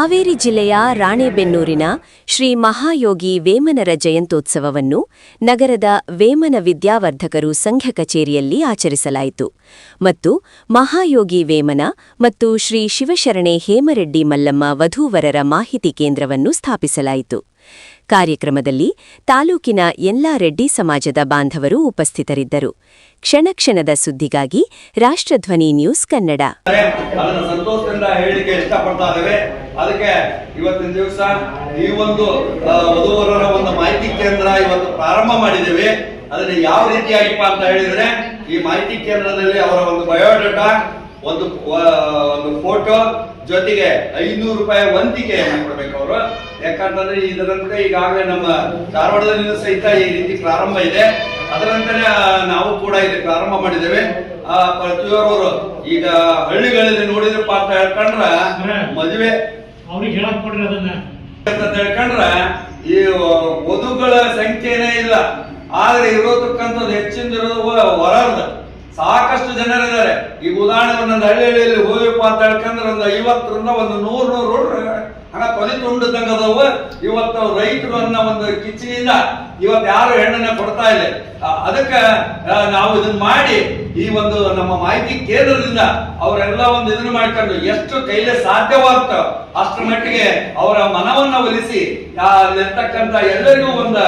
ಹಾವೇರಿ ಜಿಲ್ಲೆಯ ರಾಣೆಬೆನ್ನೂರಿನ ಶ್ರೀ ಮಹಾಯೋಗಿ ವೇಮನರ ಜಯಂತೋತ್ಸವವನ್ನು ನಗರದ ವೇಮನ ವಿದ್ಯಾವರ್ಧಕರು ಸಂಘ ಕಚೇರಿಯಲ್ಲಿ ಆಚರಿಸಲಾಯಿತು. ಮತ್ತು ಮಹಾಯೋಗಿ ವೇಮನ ಮತ್ತು ಶ್ರೀ ಶಿವಶರಣೆ ಹೇಮರೆಡ್ಡಿ ಮಲ್ಲಮ್ಮ ವಧೂವರರ ಮಾಹಿತಿ ಕೇಂದ್ರವನ್ನು ಸ್ಥಾಪಿಸಲಾಯಿತು. ಕಾರ್ಯಕ್ರಮದಲ್ಲಿ ತಾಲೂಕಿನ ಎಲ್ಲಾ ರೆಡ್ಡಿ ಸಮಾಜದ ಬಾಂಧವರು ಉಪಸ್ಥಿತರಿದ್ದರು. ಕ್ಷಣ ಕ್ಷಣದ ಸುದ್ದಿಗಾಗಿ ರಾಷ್ಟ್ರಧ್ವನಿ ನ್ಯೂಸ್ ಕನ್ನಡ. ಸಂತೋಷದಿಂದ ಹೇಳಿಕೆ ಇಷ್ಟಪಡ್ತಾ ಇದ್ದೇವೆ ಅದಕ್ಕೆ ಇವತ್ತಿನ ದಿವಸ ಈ ಒಂದು ವಧುವರರ ಒಂದು ಮಾಹಿತಿ ಕೇಂದ್ರ ಇವತ್ತು ಪ್ರಾರಂಭ ಮಾಡಿದ್ದೇವೆ. ಅದನ್ನ ಯಾವ ರೀತಿಯಾಗಿಪ್ಪ ಅಂತ ಹೇಳಿದ್ರೆ, ಈ ಮಾಹಿತಿ ಕೇಂದ್ರದಲ್ಲಿ ಅವರ ಒಂದು ಬಯೋಡೇಟಾ, ಒಂದು ಒಂದು ಫೋಟೋ ಜೊತೆಗೆ ಐನೂರು ರೂಪಾಯಿ ವಂತಿಕೆ ಕೊಡ್ಬೇಕು ಅವರು. ಯಾಕಂತಂದ್ರೆ ಇದರಂತೆ ಈಗಾಗಲೇ ನಮ್ಮ ಧಾರವಾಡದಲ್ಲಿ ಸಹಿತ ಈ ರೀತಿ ಪ್ರಾರಂಭ ಇದೆ. ಅದರಂತೆ ಆ, ನಾವು ಕೂಡ ಇಲ್ಲಿ ಪ್ರಾರಂಭ ಮಾಡಿದ್ದೇವೆ. ಆ ಪ್ರತಿಯೊಬ್ಬರು ಈಗ ಹಳ್ಳಿಗಳಲ್ಲಿ ನೋಡಿದ್ರಪ್ಪ ಅಂತ ಹೇಳ್ಕೊಂಡ್ರ ಮದುವೆ ಅವ್ರಿಗೆ ಹೇಳಕ್ ಕೊಡ್ರಿ ಅದನ್ನ. ಅಂತ ಹೇಳ್ಕೊಂಡ್ರ ಈ ವಧುಗಳ ಸಂಖ್ಯೆನೇ ಇಲ್ಲ. ಆದ್ರೆ ಇರೋದಕ್ಕಂಥದ್ದು ಹೆಚ್ಚಿನ ಹೊರದ ಸಾಕಷ್ಟು ಜನರಿದ್ದಾರೆ. ಈಗ ಉದಾಹರಣೆ ಒಂದೊಂದು ಹಳ್ಳಿ ಹಳ್ಳಿಯಲ್ಲಿ ಹೋಗ್ಯಪ್ಪ ಅಂತ ಹೇಳ್ಕಂದ್ರೆ ಒಂದು ಐವತ್ತರಿಂದ ಒಂದು ನೂರು ನೂರು ಹಣ ಕೊನೆ ತುಂಡು ತಂಗದವು. ಇವತ್ತು ರೈತರು ಅನ್ನೋ ಒಂದು ಕಿಚ್ಚಿನಿಂದ ಇವತ್ತು ಯಾರು ಹೆಣ್ಣನ್ನ ಕೊಡ್ತಾ ಇಲ್ಲ. ಅದಕ್ಕೆ ನಾವು ಇದನ್ನ ಮಾಡಿ ಈ ಒಂದು ನಮ್ಮ ಮಾಹಿತಿ ಕೇಂದ್ರದಿಂದ ಅವರೆಲ್ಲ ಒಂದು ಇದನ್ನ ಮಾಡ್ಕೊಂಡು ಎಷ್ಟು ಕೈಲೇ ಸಾಧ್ಯವಾಗ್ತ ಅಷ್ಟರ ಮಟ್ಟಿಗೆ ಅವರ ಮನವನ್ನ ಒಲಿಸಿ ಅಲ್ಲಿರ್ತಕ್ಕಂತ ಎಲ್ಲರಿಗೂ ಒಂದು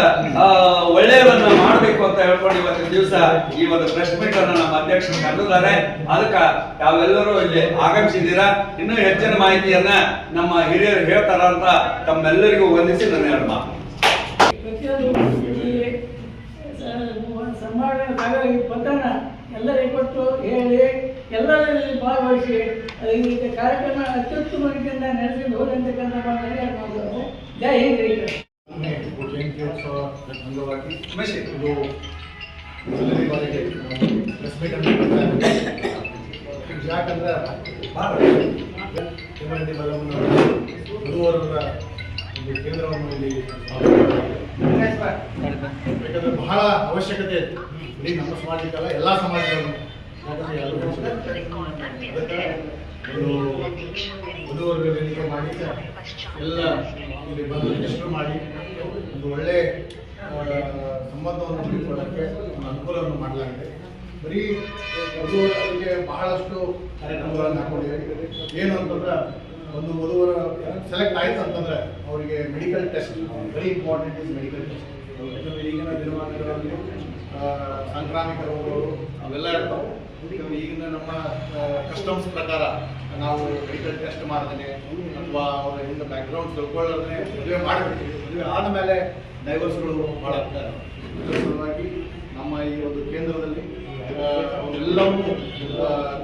ಒಳ್ಳೆಯದನ್ನ ಮಾಡಬೇಕು ಅಂತ ಹೇಳ್ಕೊಂಡು ಇವತ್ತಿನ ದಿವಸ ಈ ಒಂದು ಪ್ರೆಸ್ ಮೀಟ್ ಅನ್ನ ನಮ್ಮ ಅಧ್ಯಕ್ಷರು ಕಂಡಿದ್ದಾರೆ ಅದಕ್ಕ ತಾವೆಲ್ಲರೂ ಇಲ್ಲಿ ಆಗಮಿಸಿದ್ದೀರಾ? ಇನ್ನೂ ಹೆಚ್ಚಿನ ಮಾಹಿತಿಯನ್ನ ನಮ್ಮ ಹಿರಿಯರು ಹೇಳ್ತಾರ ಅಂತ ತಮ್ಮೆಲ್ಲರಿಗೂ ವಂದಿಸಿ ನನ್ನ ಮಾತು. ಸ- ಸಮಾರಂಭ ಪತ್ರನ ಎಲ್ಲರಿಗೆ ಕೊಟ್ಟು ಹೇಳಿ, ಎಲ್ಲರಲ್ಲಿ ಭಾಗವಹಿಸಿ ಈ ಕಾರ್ಯಕ್ರಮ ಅತ್ಯುತ್ತಮ ರೀತಿಯಿಂದ ನಡೆಸಿಕೊಂಡು ಹೋಗಿ ಅಂತಕ್ಕಂಥ ಹೇಳ್ಬೋದು ಜೈ ಹಿಂದ್ ಅಂಗವಾಗಿ ಇದು ಮೊದಲನೇ. ಯಾಕಂದ್ರೆ ಮಲ್ಲಮ್ಮನವರ ಬಹಳ ಅವಶ್ಯಕತೆ ಇದೆ ಇಡೀ ನಮ್ಮ ಸಮಾಜಕ್ಕಲ್ಲ, ಎಲ್ಲ ಸಮಾಜಗಳು ಯಾಕಂದ್ರೆ ಎಲ್ಲರೂ ವಧುವರ್ಗ ವೇದಿಕೆ ಮಾಡಿ ಎಲ್ಲ ಇಲ್ಲಿ ಬಂದು ರಿಜಿಸ್ಟರ್ ಮಾಡಿ, ಒಂದು ಒಳ್ಳೆ ಸಂಬಂಧವನ್ನು ಉಳಿಕೊಳ್ಳೋಕ್ಕೆ ಒಂದು ಅನುಕೂಲವನ್ನು ಮಾಡಲಾಗಿದೆ. ಬರೀ ವಧುವರಿಗೆ ಬಹಳಷ್ಟು ಕಾರ್ಯಕ್ರಮಗಳನ್ನು ಹಾಕೊಂಡಿದೆ. ಏನು ಅಂತಂದ್ರೆ, ಒಂದು ವಧುವರ ಸೆಲೆಕ್ಟ್ ಆಯ್ತು ಅಂತಂದ್ರೆ, ಅವರಿಗೆ medical test very important is medical test ಈಗಿನ ದಿನಮಾನಗಳಲ್ಲಿ ಸಾಂಕ್ರಾಮಿಕ ರೋಗಗಳು ಅವೆಲ್ಲ ಇರ್ತಾವೆ ಈಗಿನ ನಮ್ಮ ಕಸ್ಟಮ್ಸ್ ಪ್ರಕಾರ ನಾವು ಮೆಡಿಕಲ್ ಟೆಸ್ಟ್ ಮಾಡ್ದೇನೆ ಅಥವಾ ಅವರ ಹಿಂದೆ ಬ್ಯಾಕ್ಗ್ರೌಂಡ್ ತಿಳ್ಕೊಳ್ಳೋದನ್ನೇ ಮದುವೆ ಮಾಡಬೇಕು ಮದುವೆ ಆದಮೇಲೆ ಡೈವರ್ಸ್ಗಳು ಭಾಳ ಸಲುವಾಗಿ ನಮ್ಮ ಈ ಒಂದು ಕೇಂದ್ರದಲ್ಲಿ ಅವರೆಲ್ಲವೂ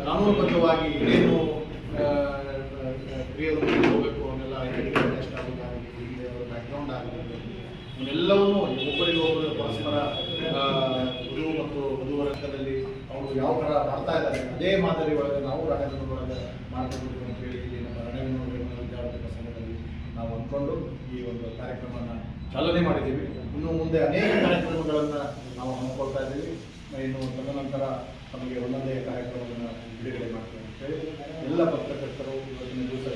ಕಾನೂನುಬದ್ಧವಾಗಿ ಏನು ಕ್ರಿಯೆಗಳು ಹೋಗಬೇಕು ಅವನ್ನೆಲ್ಲ ಮೆಡಿಕಲ್ ಟೆಸ್ಟ್ ಆಗೋದಾಗಲಿ ಇಲ್ಲಿ ಅವರ ಬ್ಯಾಕ್ಗ್ರೌಂಡ್ ಆಗಲಿ ಇವನ್ನೆಲ್ಲವನ್ನೂ ಒಬ್ಬರಿಗೊಬ್ಬರು ಪರಸ್ಪರ ಗುರು ಮತ್ತು ವಧುವರ್ಗದಲ್ಲಿ ಅವರು ಯಾವ ಥರ ಮಾಡ್ತಾ ಇದ್ದಾರೆ, ಅದೇ ಮಾದರಿ ಒಳಗೆ ನಾವು ರಣಗಂಧ ಒಳಗೆ ಮಾಡಬೇಕು ಅಂತ ಹೇಳಿ ನಮ್ಮ ರಣಗಂಧ ವಿದ್ಯಾರ್ಥಿ ಪ್ರಸಂಗದಲ್ಲಿ ನಾವು ಅಂದ್ಕೊಂಡು ಈ ಒಂದು ಕಾರ್ಯಕ್ರಮವನ್ನು ಚಾಲನೆ ಮಾಡಿದ್ದೀವಿ. ಇನ್ನು ಮುಂದೆ ಅನೇಕ ಕಾರ್ಯಕ್ರಮಗಳನ್ನು ನಾವು ಹಮ್ಮಿಕೊಳ್ತಾ ಇದ್ದೀವಿ. ಇನ್ನು ತದನಂತರ ನಮಗೆ ಒಂದೊಂದೇ ಕಾರ್ಯಕ್ರಮವನ್ನು ಬಿಡುಗಡೆ ಮಾಡ್ತೀವಿ ಅಂತ ಹೇಳಿ ಎಲ್ಲ ಪತ್ರಕರ್ತರು ಇವತ್ತಿನ ದಿವಸ